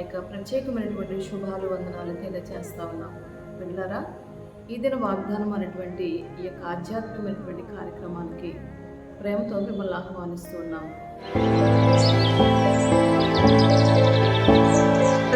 యొక్క ప్రత్యేకమైనటువంటి శుభాలు వందనాలు తెలియజేస్తా ఉన్నాం. వెళ్ళారా ఈ దిన వాగ్దానం అనేటువంటి ఈ యొక్క ఆధ్యాత్మికమైనటువంటి కార్యక్రమానికి ప్రేమతో మిమ్మల్ని ఆహ్వానిస్తూ ఉన్నాము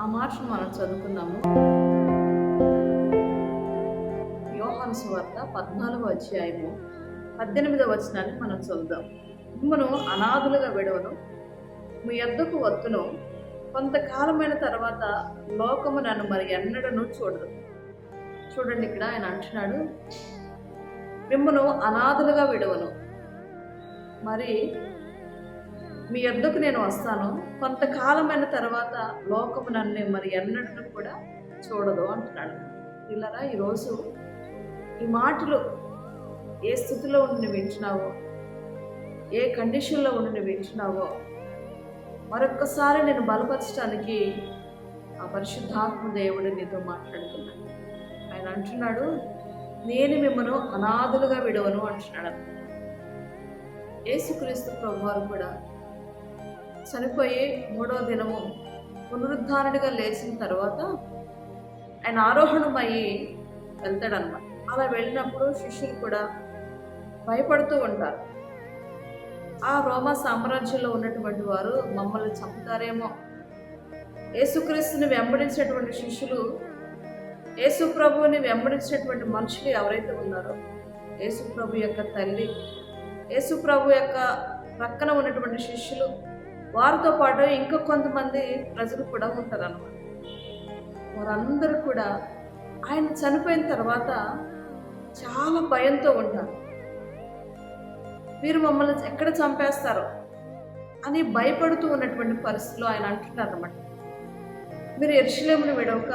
ఆ మాటను మనం చదువుకుందాము. యోహాను సువార్త పద్నాలుగో అధ్యాయము పద్దెనిమిదవ వచనాన్ని మనం చదువుదాం. మిమ్మను అనాథులుగా విడవను. మీ ఎద్దకు వత్తును. కొంతకాలమైన తర్వాత లోకము నన్ను మరి ఎన్నడను చూడదు. చూడండి ఇక్కడ ఆయన అంటున్నాడు. మిమ్మను అనాథులుగా విడవను. మరి మీ ఎద్దకు నేను వస్తాను. కొంతకాలమైన తర్వాత లోకము నన్ను మరి ఎన్నడూ కూడా చూడదు అంటున్నాడు. ఇలారా ఈరోజు ఈ మాటలు ఏ స్థితిలో ఉండి వింటున్నావో ఏ కండిషన్లో ఉండి వింటున్నావో మరొక్కసారి నేను బలపరచడానికి ఆ పరిశుద్ధాత్మ దేవుడు నీతో మాట్లాడుతున్నాడు. ఆయన అంటున్నాడు నేను మిమ్మను అనాథులుగా విడవను అంటున్నాడు. యేసుక్రీస్తు ప్రభువారు కూడా చనిపోయి మూడో దినము పునరుద్ధారణగా లేచిన తర్వాత ఆయన ఆరోహణమయ్యి వెళ్తాడనమాట అలా వెళ్ళినప్పుడు శిష్యులు కూడా భయపడుతూ ఉంటారు. ఆ రోమా సామ్రాజ్యంలో ఉన్నటువంటి వారు మమ్మల్ని చంపుతారేమో. యేసుక్రీస్తుని వెంబడించినటువంటి శిష్యులు యేసు ప్రభువుని వెంబడించినటువంటి మనుషులు ఎవరైతే ఉన్నారో యేసు ప్రభు యొక్క తల్లి యేసు ప్రభు యొక్క ప్రక్కన ఉన్నటువంటి శిష్యులు వారితో పాటు ఇంకా కొంతమంది ప్రజలు కూడా ఉంటారన్నమాట. వారందరూ కూడా ఆయన చనిపోయిన తర్వాత చాలా భయంతో ఉంటారు. మీరు మమ్మల్ని ఎక్కడ చంపేస్తారో అని భయపడుతూ ఉన్నటువంటి పరిస్థితిలో ఆయన అంటున్నారు అనమాట మీరు ఎరుషులేమును విడవక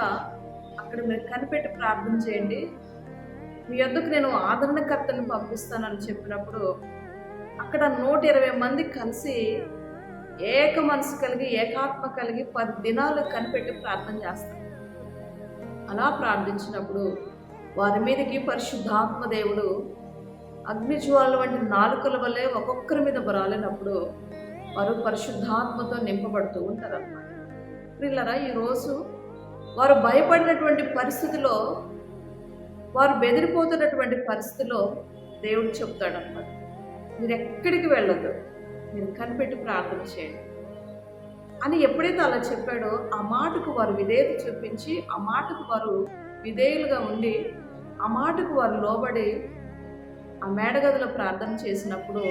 అక్కడ మీరు కనిపెట్టి ప్రార్థన చేయండి. మీ వద్దకు నేను ఆదరణకర్తను పంపిస్తానని చెప్పినప్పుడు అక్కడ నూట ఇరవై మంది కలిసి ఏక మనసు కలిగి ఏకాత్మ కలిగి పది దినాలు కనిపెట్టి ప్రార్థన చేస్తారు అలా ప్రార్థించినప్పుడు వారి మీదకి పరిశుద్ధాత్మ దేవుడు అగ్నిజ్వాల వంటి నాలుకల వల్లే ఒక్కొక్కరి మీద బరాలినప్పుడు వారు పరిశుద్ధాత్మతో నింపబడుతూ ఉంటారు అన్నమాట పిల్లరా ఈరోజు వారు భయపడినటువంటి పరిస్థితిలో వారు బెదిరిపోతున్నటువంటి పరిస్థితిలో దేవుడు చెప్తాడన్నమాట. మీరు ఎక్కడికి వెళ్ళదు మీరు కనిపెట్టి ప్రార్థన చేయండి. అని ఎప్పుడైతే అలా చెప్పాడో ఆ మాటకు వారు విధేయత చూపించి ఆ మాటకు వారు విధేయులుగా ఉండి ఆ మాటకు వారు లోబడి ఆ మేడగదిలో ప్రార్థన చేసినప్పుడు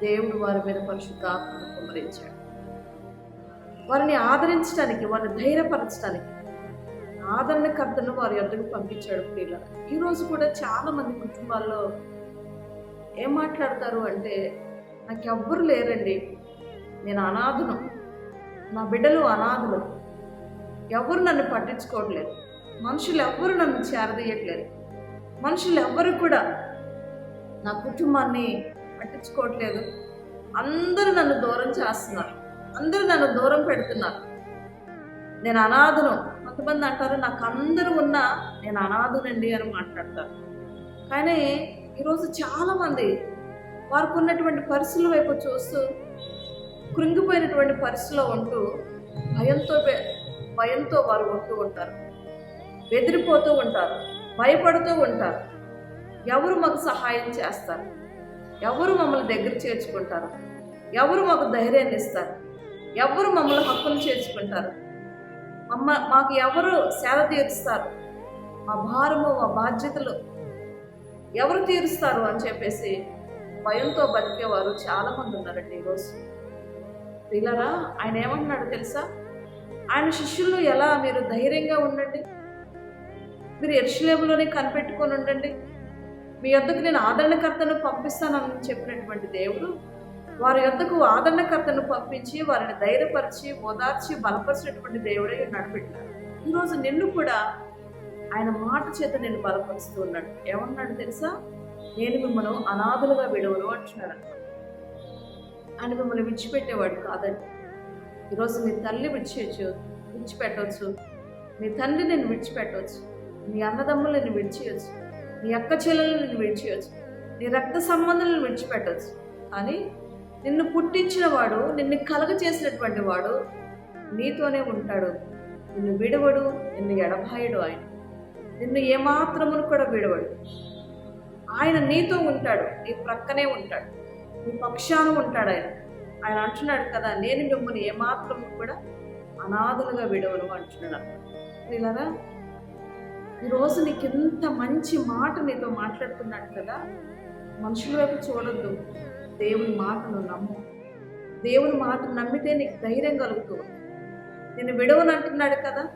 దేవుడు వారి మీద పరిశుద్ధాత్మను కుమరించాడు వారిని ఆదరించడానికి వారిని ధైర్యపరచడానికి ఆదరణకర్తను వారి యొద్దకు పంపించాడు ప్రియుల. ఈరోజు కూడా చాలామంది కుటుంబాల్లో ఏం మాట్లాడతారు అంటే నాకు ఎవ్వరు లేరండి. నేను అనాథను. నా బిడ్డలు అనాథులు. ఎవరు నన్ను పట్టించుకోవట్లేదు. మనుషులు ఎవ్వరు నన్ను చేరదీయట్లేదు. మనుషులు ఎవ్వరు కూడా నా కుటుంబాన్ని పట్టించుకోవట్లేదు. అందరూ నన్ను దూరం చేస్తున్నారు. అందరూ నన్ను దూరం పెడుతున్నారు. నేను అనాథను. కొంతమంది అంటారు నాకు అందరూ ఉన్నా నేను అనాథనండి అని మాట్లాడతారు. కానీ ఈరోజు చాలామంది వారికి ఉన్నటువంటి పరిస్థితుల వైపు చూస్తూ కృంగిపోయినటువంటి పరిస్థితిలో ఉంటూ భయంతో భయంతో వారు ఉంటూ ఉంటారు. బెదిరిపోతూ ఉంటారు. భయపడుతూ ఉంటారు. ఎవరు మాకు సహాయం చేస్తారు? ఎవరు మమ్మల్ని దగ్గర చేర్చుకుంటారు? ఎవరు మాకు ధైర్యాన్ని ఇస్తారు? ఎవరు మమ్మల్ని హక్కులు చేర్చుకుంటారు? మమ్మ మాకు ఎవరు సేద తీరుస్తారు? మా భారము మా బాధ్యతలు ఎవరు తీరుస్తారు అని చెప్పేసి భయంతో బతికేవారు చాలామంది ఉన్నారండి ఈరోజు. పిల్లరా ఆయన ఏమంటున్నాడు తెలుసా? ఆయన శిష్యులు ఎలా మీరు ధైర్యంగా ఉండండి? మీరు ఎరుషులేములోనే కనిపెట్టుకొని ఉండండి. మీ వద్దకు నేను ఆదరణకర్తను పంపిస్తానని చెప్పినటువంటి దేవుడు వారి యొద్దకు ఆదరణకర్తను పంపించి వారిని ధైర్యపరిచి ఓదార్చి బలపరిచినటువంటి దేవుడే నడిపెట్టారు ఈరోజు నిన్ను కూడా ఆయన మాట చేత నేను బలపరుస్తూ ఉన్నాడు ఏమన్నాడు తెలుసా? నేను మిమ్మల్ని అనాథలుగా విడవను అంటున్నాడు. ఆయన మిమ్మల్ని విడిచిపెట్టేవాడు కాదండి ఈరోజు నీ తల్లి విడిచేయచ్చు విడిచిపెట్టవచ్చు నీ తండ్రి నేను విడిచిపెట్టవచ్చు నీ అన్నదమ్ములు నేను విడిచేయచ్చు నీ అక్క చెల్లెలు నేను విడిచేయచ్చు నీ రక్త సంబంధాలను విడిచిపెట్టవచ్చు కానీ నిన్ను పుట్టించిన వాడు నిన్ను కలగ చేసినటువంటి వాడు నీతోనే ఉంటాడు. నిన్ను విడవడు నిన్ను ఎడబాయడు ఆయన. నిన్ను ఏమాత్రమును కూడా విడవడు. ఆయన నీతో ఉంటాడు నీ ప్రక్కనే ఉంటాడు నీ పక్షాన ఉంటాడు ఆయన. ఆయన అంటున్నాడు కదా నేను మిమ్మల్ని ఏమాత్రం కూడా అనాథలుగా విడవను అంటున్నాడు ఇలాగా ఈరోజు నీకు ఎంత మంచి మాట నీతో మాట్లాడుతున్నాడు కదా మనుషుల వైపు చూడొద్దు. దేవుని మాటను నమ్ము. దేవుని మాట నమ్మితే నీకు ధైర్యం కలుగుతుంది. నేను విడవను అంటున్నాడు కదా.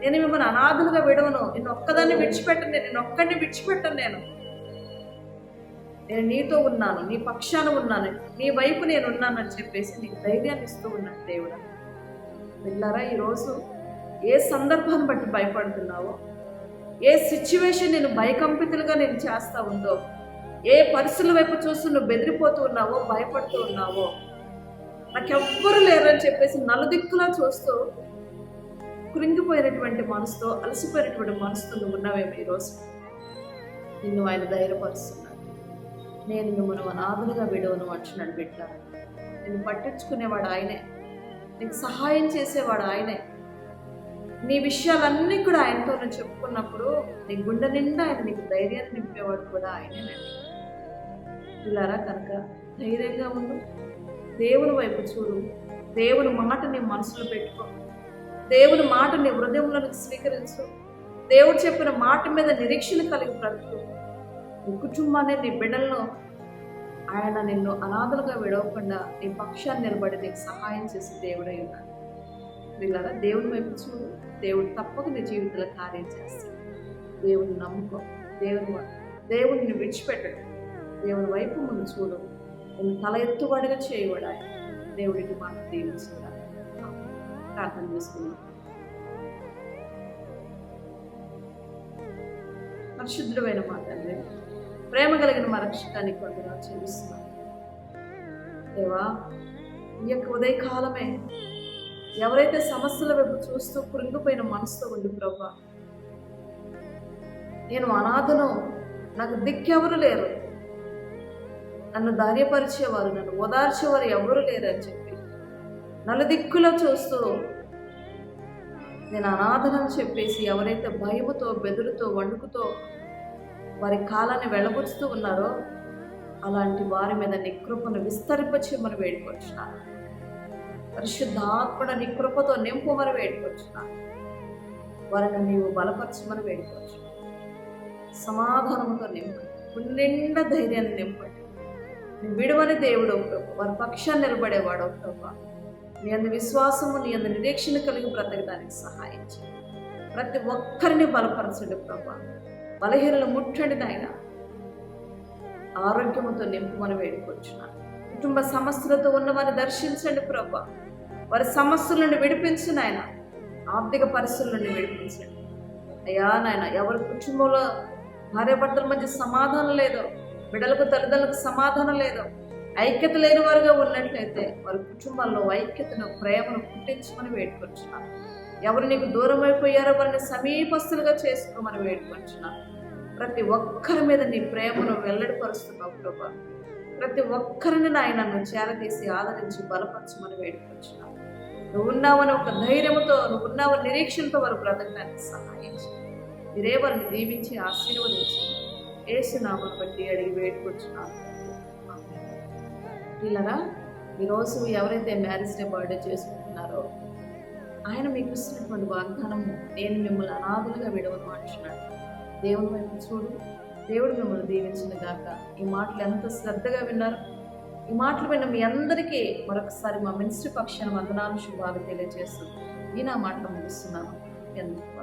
నేను మిమ్మల్ని అనాథులుగా విడవను. నేను ఒక్కదాన్ని విడిచిపెట్టను. నేను ఒక్కడిని విడిచిపెట్టను నేను. నేను నీతో ఉన్నాను నీ పక్షాన ఉన్నాను నీ వైపు నేను ఉన్నానని చెప్పేసి నీకు ధైర్యాన్ని ఇస్తూ ఉన్నాడు దేవుడు. వెళ్ళారా ఈరోజు ఏ సందర్భాన్ని బట్టి భయపడుతున్నావో ఏ సిచ్యువేషన్ నేను భయకంపితులుగా నేను చేస్తూ ఉందో ఏ పరిస్థితుల వైపు చూస్తూ నువ్వు బెదిరిపోతూ ఉన్నావో భయపడుతూ ఉన్నావో నాకెవ్వరు లేరని చెప్పేసి నలుదిక్కులా చూస్తూ కృంగిపోయినటువంటి మనసుతో అలసిపోయినటువంటి మనసుతో నువ్వు ఉన్నావేమో ఈరోజు. నిన్ను ఆయన ధైర్యపరుస్తున్నాడు. నేను మిమ్మల్ని అనాథులుగా విడవను అంటున్నాడు బిడ్డ నేను పట్టించుకునేవాడు ఆయనే. నీకు సహాయం చేసేవాడు ఆయనే. నీ విషయాలన్నీ కూడా ఆయనతో నేను చెప్పుకున్నప్పుడు నీ గుండె నిండా ఆయన నీకు ధైర్యాన్ని నింపేవాడు కూడా ఆయనేనండి ఇలారా కనుక ధైర్యంగా ఉండు. దేవుని వైపు చూడు. దేవుని మాట నీ మనసులో పెట్టుకో. దేవుని మాట నీ హృదయంలోనికి స్వీకరించు. దేవుడు చెప్పిన మాట మీద నిరీక్షణ కలిగి బ్రతుకు. కుటుంబాన్ని నీ బిడ్డలను ఆయన నిన్ను అనాథలుగా విడవకుండా నీ పక్షాన్ని నిలబడి నీకు సహాయం చేసి దేవుడై ఉన్నాడు. వీళ్ళరా దేవుని వైపు చూడు. దేవుడు తప్పక నీ జీవితంలో కార్యం చేస్తాడు. దేవుని నమ్ముకో. దేవుని దేవుడిని విడిచిపెట్టడు. దేవుని వైపు ముందు చూడు. నేను తల ఎత్తుబడిగా చేయవాడు దేవుడికి మాట దీవించుగా ప్రార్థన చేసుకున్నాను పరిశుద్ధమైన మాట అండి ప్రేమ కలిగిన మా రక్షకాన్ని కొందరు చెల్లిస్తున్నాను దేవా ఈ యొక్క ఉదయకాలమే ఎవరైతే సమస్యల వైపు చూస్తూ కృంగిపోయిన మనసుతో ఉండి ప్రభా. నేను అనాథను నాకు దిక్కెవరు లేరు. నన్ను ధైర్యపరిచేవారు నన్ను ఓదార్చేవారు ఎవరు లేరు అని చెప్పి నలుదిక్కులో చూస్తూ నేను అనాథనని చెప్పేసి ఎవరైతే భయముతో బెదురుతో వణుకుతో వారి కాలాన్ని వెళ్ళబుచ్చుతూ ఉన్నారో అలాంటి వారి మీద నీ కృపను విస్తరింపచేయమని వేడుకొచ్చున్నాను పరిశుద్ధాత్మడ నీ కృపతో నింపమని వేడుకొచ్చున్నాను వారిని నీవు బలపరచమని వేడుకోవచ్చు సమాధానంతో నింపండి. నిండా ధైర్యాన్ని నింపండి. నీ విడువని దేవుడు ప్రభు వారి పక్షాన్ని నిలబడేవాడు ప్రభు. నీ అందు విశ్వాసము నీ అందు నిరీక్షణ కలిగి బ్రతకడానికి సహాయం చేయండి. ప్రతి ఒక్కరిని బలపరచండి ప్రభా. బలహీనలు ముట్టండి నాయన. ఆరోగ్యంతో నింపుమని వేడుకొచ్చున్నాను కుటుంబ సమస్యలతో ఉన్న వారిని దర్శించండి ప్రభా. వారి సమస్యల నుండి విడిపించు నాయన. ఆర్థిక పరిస్థితుల నుండి విడిపించండి. అయ్యా నాయన ఎవరి కుటుంబంలో భార్యాభర్తల మధ్య సమాధానం లేదో బిడ్డలకు తల్లిదండ్రులకు సమాధానం లేదో ఐక్యత లేని వారుగా ఉన్నట్లయితే వారి కుటుంబాల్లో ఐక్యతను ప్రేమను పుట్టించుకొని వేడుకొచ్చున్నాను ఎవరు నీకు దూరం అయిపోయారో వారిని సమీపస్తులుగా చేసుకోమని వేడుకొచ్చున్నాను ప్రతి ఒక్కరి మీద నీ ప్రేమను వెల్లడిపరుస్తున్నావు ప్రభా ప్రతి ఒక్కరిని నాయన నన్ను చేరదీసి ఆదరించి బలపరచమని వేడుకొచ్చున్నాను నువ్వు ఉన్నావని ఒక ధైర్యంతో నువ్వు ఉన్నావని నిరీక్షణతో వారు బ్రతకడానికి సహాయించి. మీరే వారిని దీవించి ఆశీర్వదించి. ఏసునామను బట్టి అడిగి వేడుకొచ్చున్నాను పిల్లరా ఈరోజు ఎవరైతే మ్యారేజ్ డే బర్త్డే చేసుకుంటున్నారో ఆయన మీకు ఇస్తున్నటువంటి వాగ్దానం నేను మిమ్మల్ని అనాథులుగా విడవను అంటున్నాడు దేవుని వైపు చూడు. దేవుడు మిమ్మల్ని దీవించిన గాక. ఈ మాటలు ఎంత శ్రద్ధగా విన్నారు? ఈ మాటలు విన్న మీ అందరికీ మరొకసారి మా మినిస్ట్రీ పక్షాన వందనాలు శుభాలు తెలియజేస్తూ ఈ నా మాటలు ముగిస్తున్నాను. ఎందుకు